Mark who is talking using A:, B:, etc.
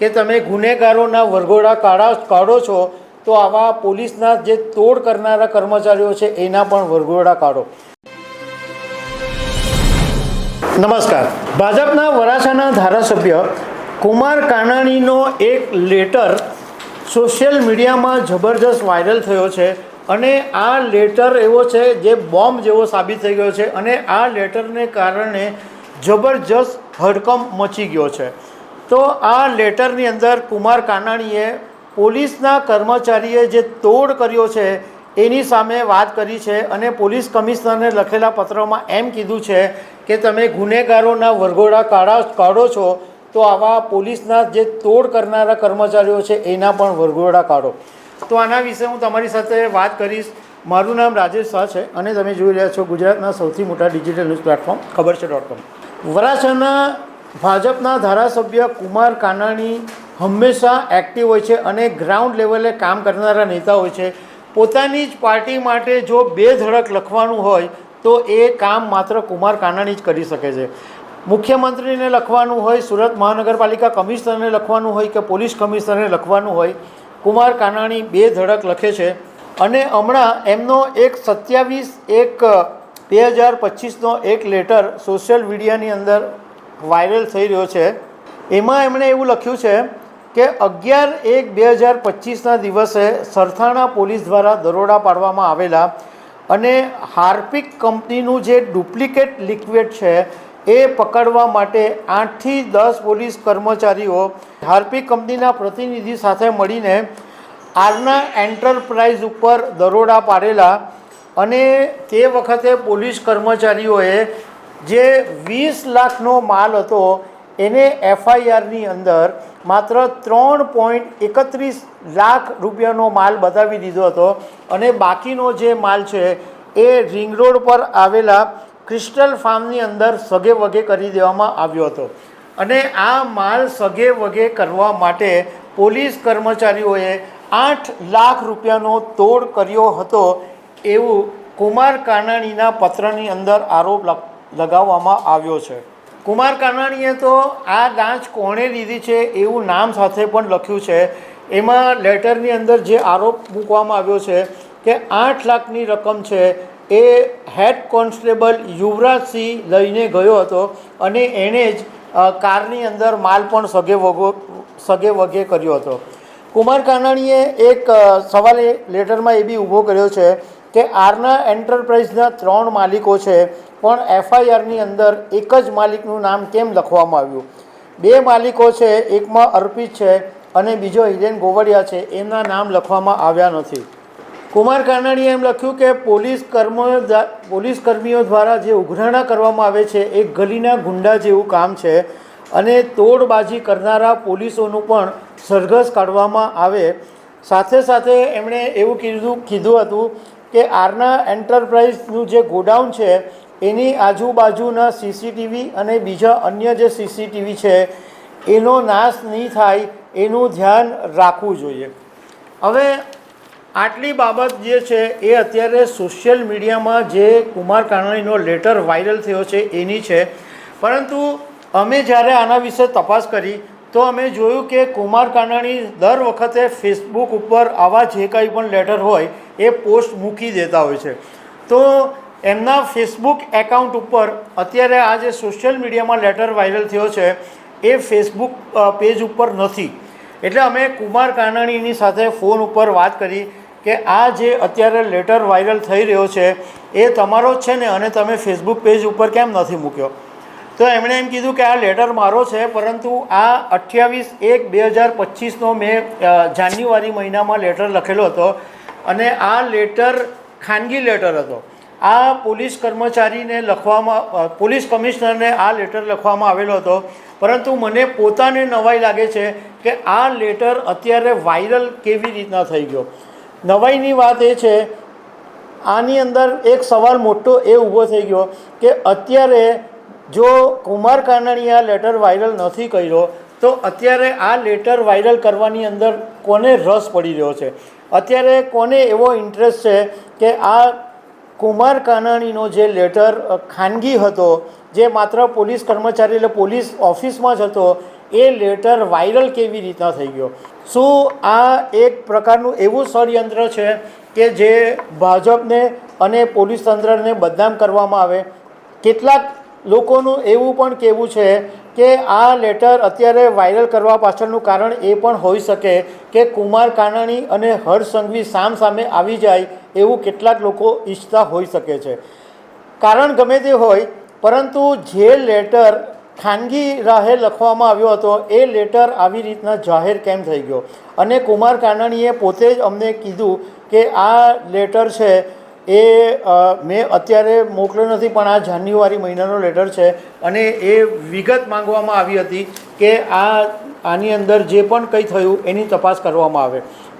A: કે તમે ગુનેગારોના વરઘોડા કાઢા કાઢો છો, તો આવા પોલીસના જે તોડ કરનારા કર્મચારીઓ છે, એના પણ વરઘોડા કાઢો. નમસ્કાર. ભાજપના વરાછાના ધારાસભ્ય કુમાર કાનાણીનો એક લેટર સોશિયલ મીડિયામાં જબરજસ્ત વાયરલ થયો છે અને આ લેટર એવો છે જે બોમ્બ જેવો સાબિત થઈ ગયો છે અને આ લેટરને કારણે જબરજસ્ત હડકંપ મચી ગયો છે. તો આ લેટરની અંદર કુમાર કાનાણીએ પોલીસના કર્મચારીએ જે તોડ કર્યો છે, એની સામે વાત કરી છે અને પોલીસ કમિશનરને લખેલા પત્રમાં એમ કીધું છે કે તમે ગુનેગારોના વરઘોડા કાઢા, કાઢો છો, તો આવા પોલીસના જે તોડ કરનારા કર્મચારીઓ છે, એના પણ વરઘોડા કાઢો. તો આના વિશે હું તમારી સાથે વાત કરીશ. મારું નામ રાજેશ શાહ છે અને તમે જોઈ રહ્યા છો ગુજરાતના સૌથી મોટા ડિજિટલ ન્યૂઝ પ્લેટફોર્મ, ખબર છે ડોટ કોમ વરાછાના ભાજપના ધારાસભ્ય કુમાર કાનાણી હંમેશા એક્ટિવ હોય છે અને ગ્રાઉન્ડ લેવલે કામ કરનારા નેતા હોય છે. પોતાની જ પાર્ટી માટે જો બે ધડક લખવાનું હોય, તો એ કામ માત્ર કુમાર કાનાણી જ કરી શકે છે. મુખ્યમંત્રીને લખવાનું હોય, સુરત મહાનગરપાલિકા કમિશનરને લખવાનું હોય કે પોલીસ કમિશનરને લખવાનું હોય, કુમાર કાનાણી બે ધડક લખે છે. અને હમણાં એમનો એક સત્યાવીસ એક, બે હજાર પચીસનો એક લેટર સોશિયલ મીડિયાની અંદર વાયરલ થઈ રહ્યો છે. એમાં એમણે એવું લખ્યું છે કે અગિયાર એક બે હજાર પચીસના દિવસે સરથાણા પોલીસ દ્વારા દરોડા પાડવામાં આવેલા અને હાર્પિક કંપનીનું જે ડુપ્લિકેટ લિક્વિડ છે એ પકડવા માટે આઠથી દસ પોલીસ કર્મચારીઓ હાર્પિક કંપનીના પ્રતિનિધિ સાથે મળીને આરના એન્ટરપ્રાઇઝ ઉપર દરોડા પાડેલા અને તે વખતે પોલીસ કર્મચારીઓએ જે વીસ લાખનો માલ હતો, એને એફઆઈઆરની અંદર માત્ર ત્રણ પોઈન્ટ એકત્રીસ લાખ રૂપિયાનો માલ બતાવી દીધો હતો. અને બાકીનો જે માલ છે, એ રિંગ રોડ પર આવેલા ક્રિસ્ટલ ફાર્મની અંદર સગે વગે કરી દેવામાં આવ્યો હતો. અને આ માલ સગે વગે કરવા માટે પોલીસ કર્મચારીઓએ આઠ લાખ રૂપિયાનો તોડ કર્યો હતો એવું કુમાર કાનાણીના પત્રની અંદર આરોપ લગાવવામાં આવ્યો છે. કુમાર કાનાણીએ તો આ ડાંચ કોણે લીધી છે એવું નામ સાથે પણ લખ્યું છે. એમાં લેટરની અંદર જે આરોપ મૂકવામાં આવ્યો છે કે આઠ લાખની રકમ છે એ હેડ કોન્સ્ટેબલ યુવરાજસિંહ લઈને ગયો હતો અને એણે જ કારની અંદર માલ પણ સગે વગો, સગે વગે કર્યો હતો. કુમાર કાનાણીએ એક સવાલ લેટરમાં એ બી ઊભો કર્યો છે કે આરના એન્ટરપ્રાઇઝના ત્રણ માલિકો છે. પણ એફઆઈઆરની અંદર એક જ માલિકનું નામ કેમ લખવામાં આવ્યું? બે માલિકો છે, એકમાં અર્પિત છે અને બીજો હિરેન ગોવડિયા છે. એમના નામ લખવામાં આવ્યા નથી. કુમાર કાનાણીએ એમ લખ્યું કે પોલીસ કર્મ પોલીસ કર્મીઓ દ્વારા જે ઉઘરાણા કરવામાં આવે છે, એ ગલીના ગુંડા જેવું કામ છે અને તોડબાજી કરનારા પોલીસોનું પણ સરઘસ કાઢવામાં આવે. સાથે સાથે એમણે એવું કીધું કીધું હતું કે આરના એન્ટરપ્રાઇઝનું જે ગોડાઉન છે એની આજુબાજુના સીસીટીવી અને બીજા અન્ય જે સીસીટીવી છે, એનો નાશ નહીં થાય એનું ધ્યાન રાખવું જોઈએ. હવે આટલી બાબત જે છે, એ અત્યારે સોશિયલ મીડિયામાં જે કુમાર કાનાણીનો લેટર વાયરલ થયો છે, એની છે. પરંતુ અમે જ્યારે આના વિશે તપાસ કરી, તો અમે જોયું કે કુમાર કાનાણી દર વખતે ફેસબુક ઉપર આવા જે કંઈ પણ લેટર હોય, એ પોસ્ટ મૂકી દેતા હોય છે. તો એમના ફેસબુક એકાઉન્ટ ઉપર અત્યારે આ જે સોશિયલ મીડિયામાં લેટર વાયરલ થયો છે, એ ફેસબુક પેજ ઉપર નથી. એટલે અમે કુમાર કાનાણીની સાથે ફોન ઉપર વાત કરી કે આ જે અત્યારે લેટર વાયરલ થઈ રહ્યો છે, એ તમારો જ છે ને? અને તમે ફેસબુક પેજ ઉપર કેમ નથી મૂક્યો? તો એમણે એમ કીધું કે આ લેટર મારો છે, પરંતુ આ અઠ્યાવીસ એક બે હજાર પચીસનો મેં જાન્યુઆરી મહિનામાં લેટર લખેલો હતો. અને આ લેટર ખાનગી લેટર હતો. આ પોલીસ કર્મચારીને લખવામાં પોલીસ કમિશનરને આ લેટર લખવામાં આવેલો હતો. પરંતુ મને પોતાને નવાઈ લાગે છે કે આ લેટર અત્યારે વાયરલ કેવી રીતના થઈ ગયો. નવાઈની વાત એ છે, આની અંદર એક સવાલ મોટો એ ઊભો થઈ ગયો કે અત્યારે જો કુમાર કાનાણીએ આ લેટર વાયરલ નથી કર્યો, તો અત્યારે આ લેટર વાયરલ કરવાની અંદર કોને રસ પડી રહ્યો છે? અત્યારે કોને એવો ઇન્ટરેસ્ટ છે કે આ કુમાર કાનાણીનો જે લેટર ખાનગી હતો, જે માત્ર પોલીસ કર્મચારી એટલે પોલીસ ઓફિસમાં જ હતો, એ લેટર વાયરલ કેવી રીતના થઈ ગયો? શું આ એક પ્રકારનું એવું ષડયંત્ર છે કે જે ભાજપને અને પોલીસ તંત્રને બદનામ કરવામાં આવે? કેટલાક લોકોનું એવું પણ કહેવું છે કે આ લેટર અત્યારે વાયરલ કરવા પાછળનું કારણ એ પણ હોઈ શકે કે કુમાર કાનાણી અને હર્ષ સંઘવી સામ સામે આવી જાય એવું કેટલાક લોકો ઈચ્છતા હોઈ શકે છે. કારણ ગમે તે હોય, પરંતુ જે લેટર ખાનગી રાહે લખવામાં આવ્યો હતો, એ લેટર આવી રીતના જાહેર કેમ થઈ ગયો? અને કુમાર કાનાણીએ પોતે જ અમને કીધું કે આ લેટર છે એ મેં અત્યારે મોકલ્યો નથી, પણ આ જાન્યુઆરી મહિનાનો લેટર છે. અને એ વિગત માંગવામાં આવી હતી કે આ, આની અંદર જે પણ કંઈ થયું, એની તપાસ કરવામાં આવે.